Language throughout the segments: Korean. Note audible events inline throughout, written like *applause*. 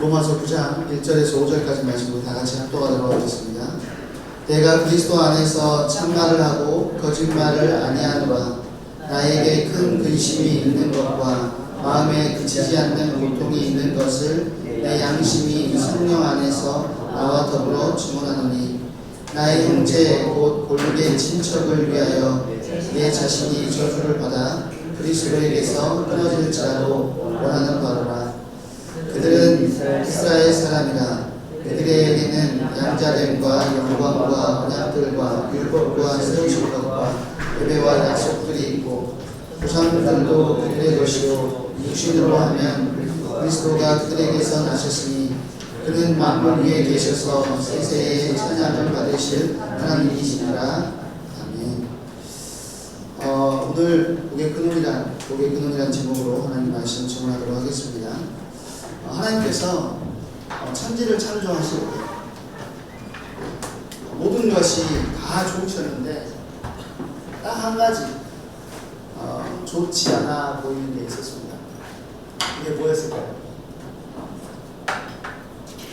로마서 9장 1절에서 5절까지 말씀으로 다 같이 합독하도록 하겠습니다. 내가 그리스도 안에서 참말을 하고 거짓말을 아니하노라. 나에게 큰 근심이 있는 것과 마음에 그치지 않는 고통이 있는 것을 내 양심이 성령 안에서 나와 더불어 증언하노니. 나의 형제 곧 골목의 친척을 위하여 내 자신이 저주를 받아 그리스도에게서 끊어질지라도 원하는 바로라 그들은 이스라엘 사람이라 그들에게는 양자됨과 영광과 언약들과 율법과 세우신 것과 예배와 약속들이 있고 조상들도 그들의 것이요 육신으로 하면 그리스도가 그들에게서 나셨으니 그는 만물 위에 계셔서 세세의 찬양을 받으실 하나님이시니라 아멘. 어, 오늘 복의 근원이란 복의 근원이란 제목으로 하나님 말씀 전하도록 하겠습니다. 어, 하나님께서 어, 천지를 창조하실 때 모든 것이 다 좋으셨는데 딱 한 가지 어, 좋지 않아 보이는 게 있었습니다. 이게 뭐였을까요?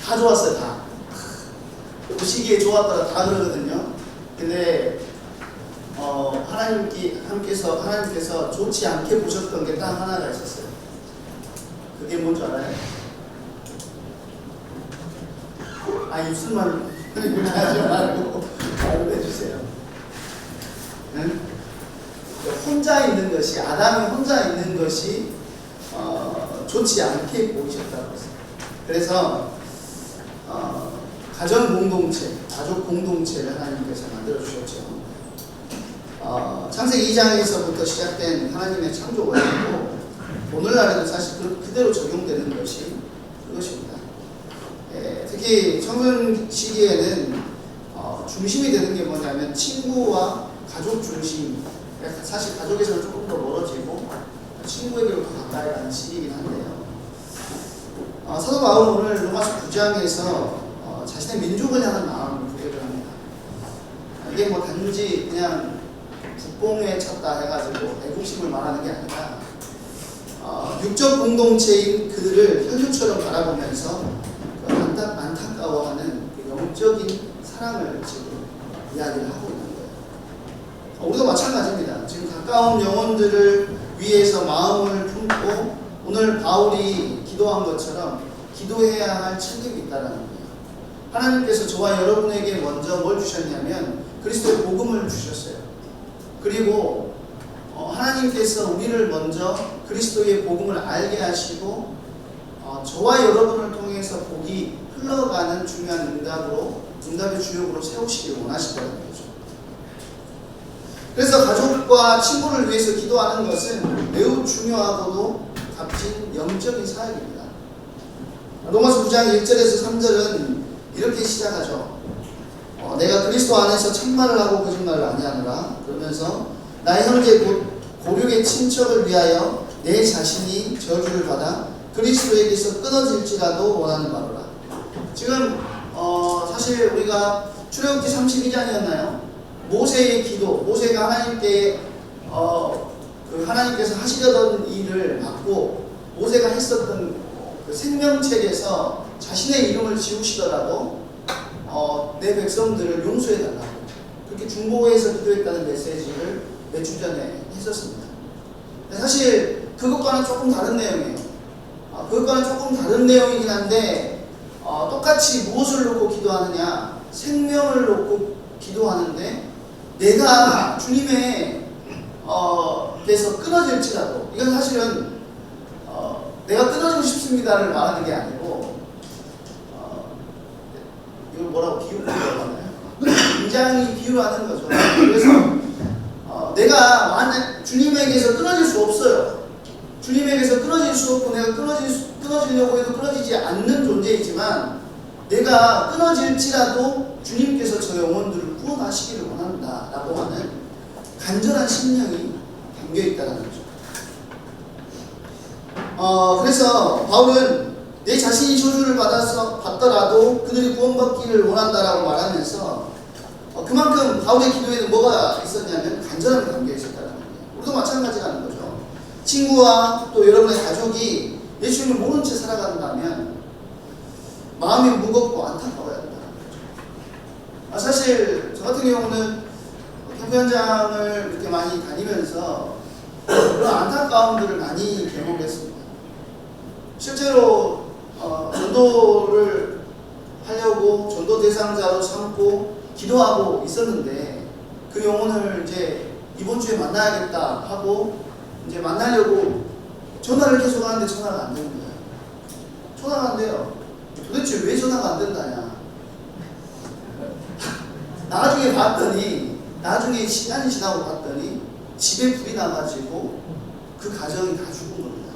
다 좋았어요, 다. 그 시기에 좋았다가 다 그러거든요. 근데 어, 하나님께 함께서 하나님께서 좋지 않게 보셨던 게 딱 하나가 있었어요. 그게 뭔지 알아요? 아 무슨 말을 하지 말고 말을 해주세요. 응? 혼자 있는 것이 아담이 혼자 있는 것이 어, 좋지 않게 보이셨다고 했어요. 그래서 어, 가정 공동체, 가족 공동체를 하나님께서 만들어 주셨죠. 어, 창세기 2장에서부터 시작된 하나님의 창조 원리고 오늘날에도 사실 그, 그대로 적용되는 것이 그것입니다. 예, 특히 청년 시기에는 어, 중심이 되는 게 뭐냐면 친구와 가족 중심. 그러니까 사실 가족에서는 조금 더 멀어지고 친구에게로 더 가까이 가는 시기이긴 한데요. 어, 사도 바울은 오늘 로마서 9장에서 어, 자신의 민족을 향한 마음을 고백을 합니다. 이게 뭐 단지 그냥 국뽕에 찼다 해가지고 애국심을 말하는 게 아니라 어, 육적 공동체인 그들을 혈육처럼 바라보면서 그 안타, 안타까워하는 그 영적인 사랑을 지금 이야기를 하고 있는 거예요. 어, 우리도 마찬가지입니다. 지금 가까운 영혼들을 위해서 마음을 품고 오늘 바울이 기도한 것처럼 기도해야 할 책임이 있다라는 거예요. 하나님께서 저와 여러분에게 먼저 뭘 주셨냐면 그리스도의 복음을 주셨어요. 그리고 어, 하나님께서 우리를 먼저 그리스도의 복음을 알게 하시고 어, 저와 여러분을 흘러가는 중요한 응답으로 응답의 주역으로 세우시길 원하시다는 거죠. 그래서 가족과 친구를 위해서 기도하는 것은 매우 중요하고도 값진 영적인 사역입니다. 로마서 9장 1절에서 3절은 이렇게 시작하죠. 어, 내가 그리스도 안에서 참말을 하고 거짓말을 아니하노라 그러면서 나의 형제 곧 고륙의 친척을 위하여 내 자신이 저주를 받아 그리스도에게서 끊어질지라도 원하는 바로라. 지금 어, 사실 우리가 출애굽기 32장이었나요? 모세의 기도, 모세가 하나님께 어, 그 하나님께서 하시려던 일을 받고 모세가 했었던 그 생명책에서 자신의 이름을 지우시더라도 어, 내 백성들을 용서해 달라고 그렇게 중보해서 기도했다는 메시지를 몇 주 전에 했었습니다. 사실 그것과는 조금 다른 내용이에요. 어, 그것과는 조금 다른 내용이긴 한데 어, 똑같이 무엇을 놓고 기도하느냐 생명을 놓고 기도하는데 내가 주님의 어, 께서 끊어질지라도 이건 사실은 어, 내가 끊어지고 싶습니다를 말하는 게 아니고 어, 이걸 뭐라고 비유라고 하나요? 굉장히 비유하는 거죠. 그래서 어, 내가 만약 주님에게서 끊어질 수 없어요. 주님에게서 끊어질 수 없고 내가 끊어질 수, 끊어지려고 해도 끊어지지 않는 존재이지만 내가 끊어질지라도 주님께서 저 영혼들을 구원하시기를 원한다 라고 하는 간절한 심령이 담겨 있다는 거죠. 어, 그래서 바울은 내 자신이 저주를 받아서 받더라도 그들이 구원받기를 원한다라고 말하면서 어, 그만큼 바울의 기도에는 뭐가 있었냐면 간절함이 담겨 있었다는 거예요. 우리도 마찬가지라는 거죠. 친구와 또 여러분의 가족이 예수님을 모른 채 살아간다면 마음이 무겁고 안타까워야 된다는 거죠. 아, 사실 저 같은 경우는 캠프 현장을 이렇게 많이 다니면서 그런 안타까움들을 많이 경험했습니다. 실제로 어, 전도를 하려고 전도 대상자로 삼고 기도하고 있었는데 그 영혼을 이제 이번 주에 만나야겠다 하고 이제 만나려고 전화를 계속 하는데 전화가 안 되는 거예요. 전화가 안 돼요. 도대체 왜 전화가 안 된다냐? 나중에 봤더니 나중에 시간이 지나고 봤더니 집에 불이 나가지고 그 가정이 다 죽은 겁니다.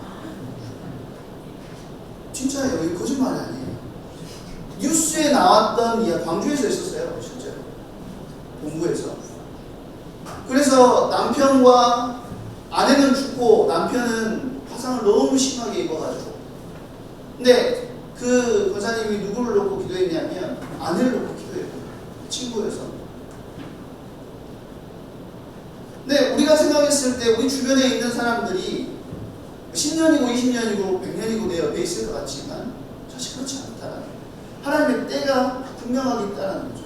진짜예요. 이거 거짓말이 아니에요. 뉴스에 나왔던 이야 광주에서 있었어요. 실제로 본부에서. 그래서 남편과 아내는 죽고 남편은 화상을 너무 심하게 입어가지고. 근데 그 권사님이 누구를 놓고 기도했냐면 아내를 놓고 기도했고 친구여서. 근데 우리가 생각했을 때 우리 주변에 있는 사람들이 10년이고 20년이고 100년이고 내 옆에 있을 것 같지만 사실 그렇지 않다. 하나님의 때가 분명하게 있다는 거죠.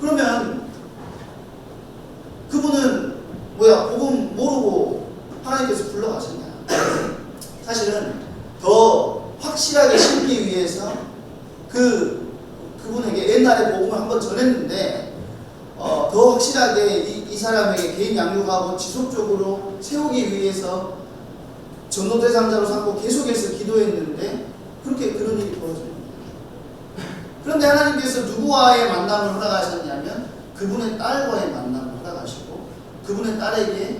그러면 그분은 뭐야 하나님께서 불러가셨냐? *clears throat* 사실은 더 확실하게 심기 위해서 그 그분에게 옛날에 복음을 한번 전했는데 어, 더 확실하게 이, 이 사람에게 개인 양육하고 지속적으로 세우기 위해서 전도 대상자로 삼고 계속해서 기도했는데 그렇게 그런 일이 벌어집니다. 그런데 하나님께서 누구와의 만남을 허락하셨냐면 그분의 딸과의 만남을 허락하시고 그분의 딸에게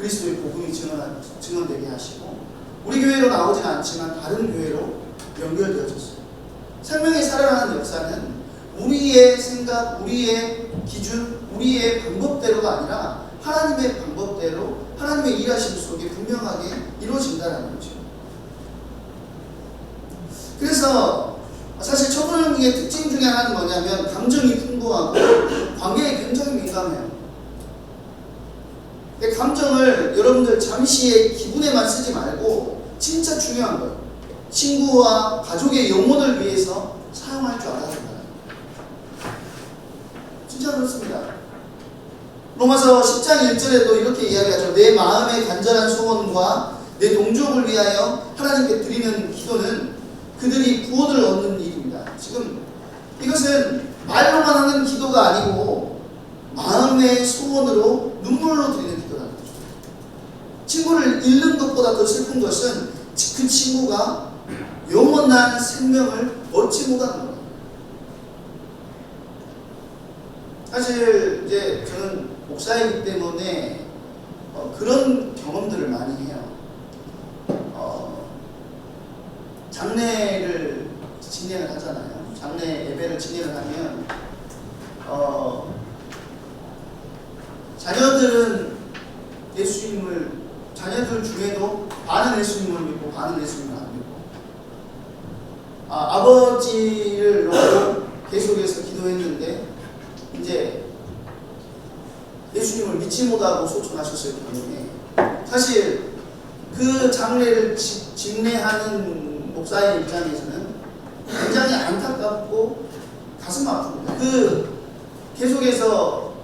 그리스도의 복음이 증언, 증언되게 하시고 우리 교회로 나오진 않지만 다른 교회로 연결되어졌어요. 생명이 살아가는 역사는 우리의 생각, 우리의 기준, 우리의 방법대로가 아니라 하나님의 방법대로 하나님의 일하심 속에 분명하게 이루어진다는 거죠. 그래서 사실 초보형의 특징 중에 하나는 뭐냐면 감정이 풍부하고 관계에 굉장히 민감해요. 감정을 여러분들 잠시의 기분에만 쓰지 말고 진짜 중요한 거예요. 친구와 가족의 영혼을 위해서 사용할 줄 알아야 된다. 진짜 그렇습니다. 로마서 10장 1절에도 이렇게 이야기하죠. 내 마음의 간절한 소원과 내 동족을 위하여 하나님께 드리는 기도는 그들이 구원을 얻는 일입니다. 지금 이것은 말로만 하는 기도가 아니고 마음의 소원으로 눈물로 드리는. 친구를 잃는 것보다 더 슬픈 것은 그 친구가 영원한 생명을 얻지 못하는 거예요. 사실 이제 저는 목사이기 때문에 어, 그런 경험들을 많이 해요. 어, 장례를 진행을 하잖아요. 장례 예배를 진행을 하면 어, 자녀들은 예수님을 자녀들 중에도 반은 예수님을 믿고 반은 예수님을 안 믿고 아, 아버지를 놓고 계속해서 기도했는데 이제 예수님을 믿지 못하고 소천하셨을 경우에 사실 그 장례를 지- 집례하는 목사의 입장에서는 굉장히 안타깝고 가슴 아픕니다. 그 계속해서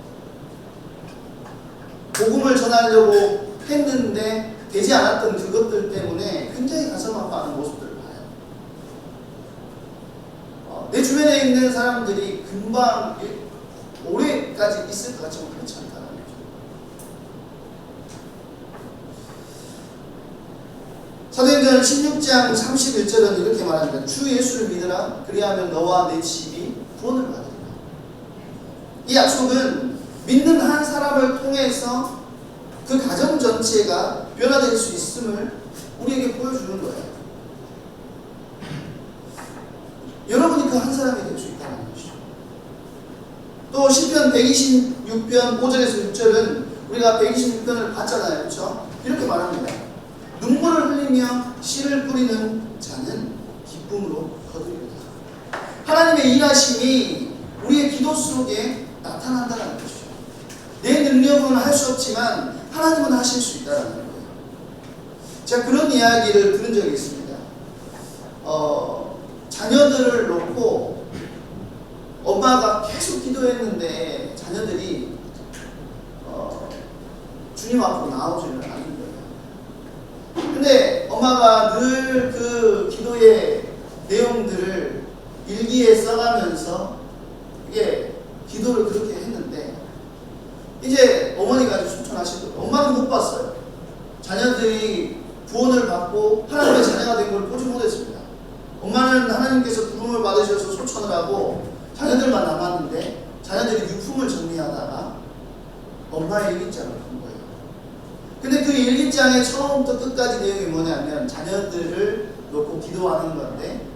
복음을 전하려고 했는데 되지 않았던 그것들 때문에 굉장히 가슴 아파하는 모습들을 봐요. 어, 내 주변에 있는 사람들이 금방 일- 오래까지 있을 것 같지만 않다는 거죠. 사도행전 16장 31절은 이렇게 말합니다. 주 예수를 믿으라 그리하면 너와 내 집이 구원을 받으리라. 이 약속은 믿는 한 사람을 통해서 그 가정 전체가 변화될 수 있음을 우리에게 보여주는 거예요. 여러분이 그 한 사람이 될 수 있다는 것이죠. 또 시편 126편 5절에서 6절은 우리가 126편을 봤잖아요. 그렇죠? 이렇게 말합니다. 눈물을 흘리며 씨를 뿌리는 자는 기쁨으로 거두리로다. 하나님의 일하심이 우리의 기도 속에 나타난다는 것이죠. 내 능력으로는 할 수 없지만 하나님은 하실 수 있다는 거예요. 제가 그런 이야기를 들은 적이 있습니다. 어, 자녀들을 놓고 엄마가 계속 기도했는데 자녀들이 어, 주님 앞으로. 근데 엄마가 늘 그 기도의 내용들을 일기에 써가면서 이게 기도를 그렇게 했는데 이제 어머니가 추천하시고 엄마는 못 봤어요. 자녀들이 구원을 받고 하나님의 자녀가 된 걸 보지 못했습니다. 엄마는 하나님께서 부름을 받으셔서 소천을 하고 자녀들만 남았는데 자녀들이 유품을 정리하다가 엄마의 일기장을 본 거예요. 근데 그 일기장의 처음부터 끝까지 내용이 뭐냐면 자녀들을 놓고 기도하는 건데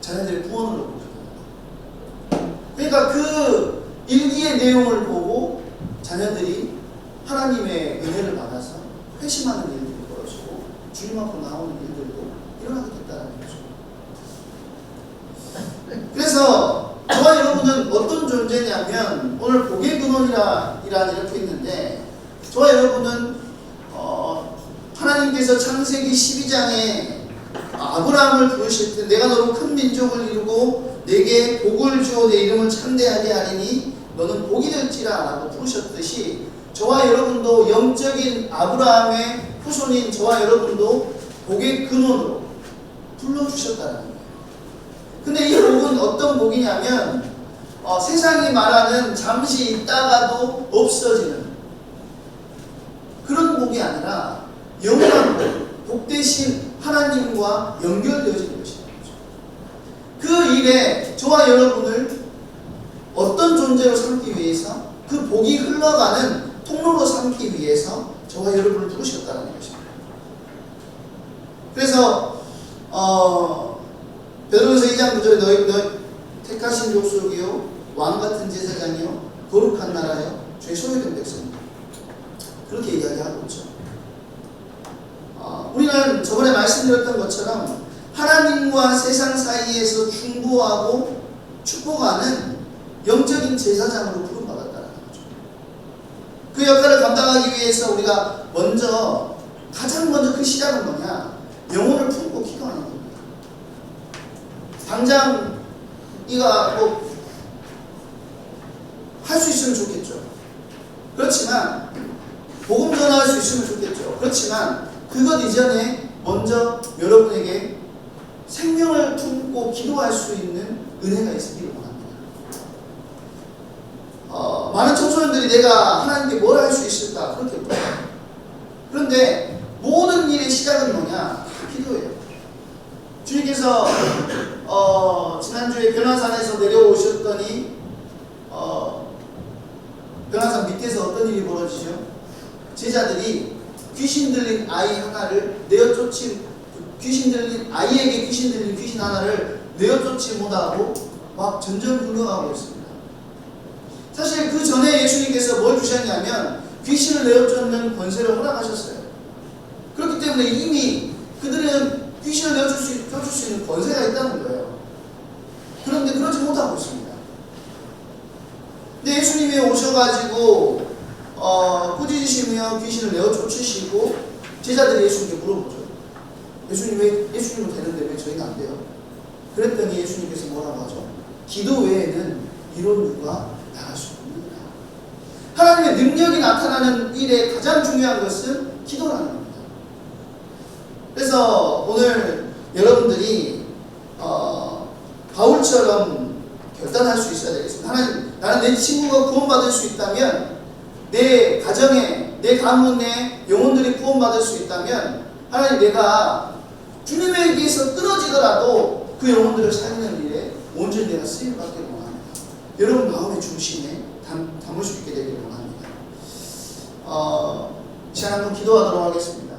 자녀들의 구원을 놓고 기도합니다. 그러니까 그 일기의 내용을 보고 자녀들이 하나님의 은혜를 받아서 회심하는 일들이 벌어지고 주님 앞으로 나오는 일들도 일어나게 됐다는 거죠. 그래서 저와 여러분은 어떤 존재냐면 오늘 복의 근원이라 이라 이렇게 있는데 저와 여러분은 어, 하나님께서 창세기 12장에 아브라함을 부르실 때 내가 너로 큰 민족을 이루고 내게 복을 주어 내 이름을 창대하게 하리니 너는 복이 될지라 라고 부르셨듯이 저와 여러분도 영적인 아브라함의 후손인 저와 여러분도 복의 근원으로 불러주셨다는 거예요. 근데 이 복은 어떤 복이냐면 어, 세상이 말하는 잠시 있다가도 없어지는 그런 복이 아니라 영원한 복, 복 대신 하나님과 연결되어지는 것이죠. 그 일에 저와 여러분을 어떤 존재로 삼기 위해서 그 복이 흘러가는 통로로 삼기 위해서 저와 여러분을 부르셨다는 것입니다. 그래서 어, 베드로서 2장 9절에 너희, 너희 택하신 족속이요 왕 같은 제사장이요 거룩한 나라요 죄 소유된 백성이요 그렇게 이야기하고 있죠. 어, 우리는 저번에 말씀드렸던 것처럼 하나님과 세상 사이에서 중보하고 축복하는 영적인 제사장으로 부름받았다는 거죠. 그 역할을 감당하기 위해서 우리가 먼저 가장 먼저 그 시작은 뭐냐? 영혼을 품고 기도하는 겁니다. 당장 이가 뭐 할 수 있으면 좋겠죠. 그렇지만 복음 전할 수 있으면 좋겠죠. 그렇지만 그것 이전에 먼저 여러분에게 생명을 품고 기도할 수 있는 은혜가 있기를 원합니다. 어, 많은 청소년들이 내가 하나님께 뭘 할 수 있을까 그렇게 물어요. 그런데 모든 일의 시작은 뭐냐? 기도예요. 주님께서 어, 지난주에 변화산에서 내려오셨더니 어, 변화산 밑에서 어떤 일이 벌어지죠? 제자들이 귀신 들린 아이 하나를 내어 쫓지 귀신 들린 아이에게 귀신 들린 귀신 하나를 내어 쫓지 못하고 막 전전긍긍하고 있습니다. 사실 그 전에 예수님께서 뭘 주셨냐면 귀신을 내어 쫓는 권세를 허락하셨어요. 그렇기 때문에 이미 그들은 귀신을 내어줄 수, 쫓을 수 있는 권세가 있다는 거예요. 그런데 그러지 못하고 있습니다. 근데 예수님이 오셔가지고 어, 꾸짖으시며 귀신을 내어 쫓으시고 제자들이 예수님께 물어보죠. 예수님 왜 예수님은 되는데 왜 저희는 안 돼요? 그랬더니 예수님께서 뭐라고 하죠? 기도 외에는 이런 누가 나갈 수 없느니라. 하나님의 능력이 나타나는 일에 가장 중요한 것은 기도라는 겁니다. 그래서 오늘 여러분들이 어, 바울처럼 결단할 수 있어야 되겠습니다. 하나님, 나는 내 친구가 구원받을 수 있다면 내 가정에, 내 가문에 영혼들이 구원받을 수 있다면 하나님 내가 주님에게서 끊어지더라도 그 영혼들을 살리는 일에 온전히 내가 쓰임 받기를 원합니다. 여러분 마음의 중심에 담, 담을 수 있게 되기를 원합니다. 어, 시간 한번 기도하도록 하겠습니다.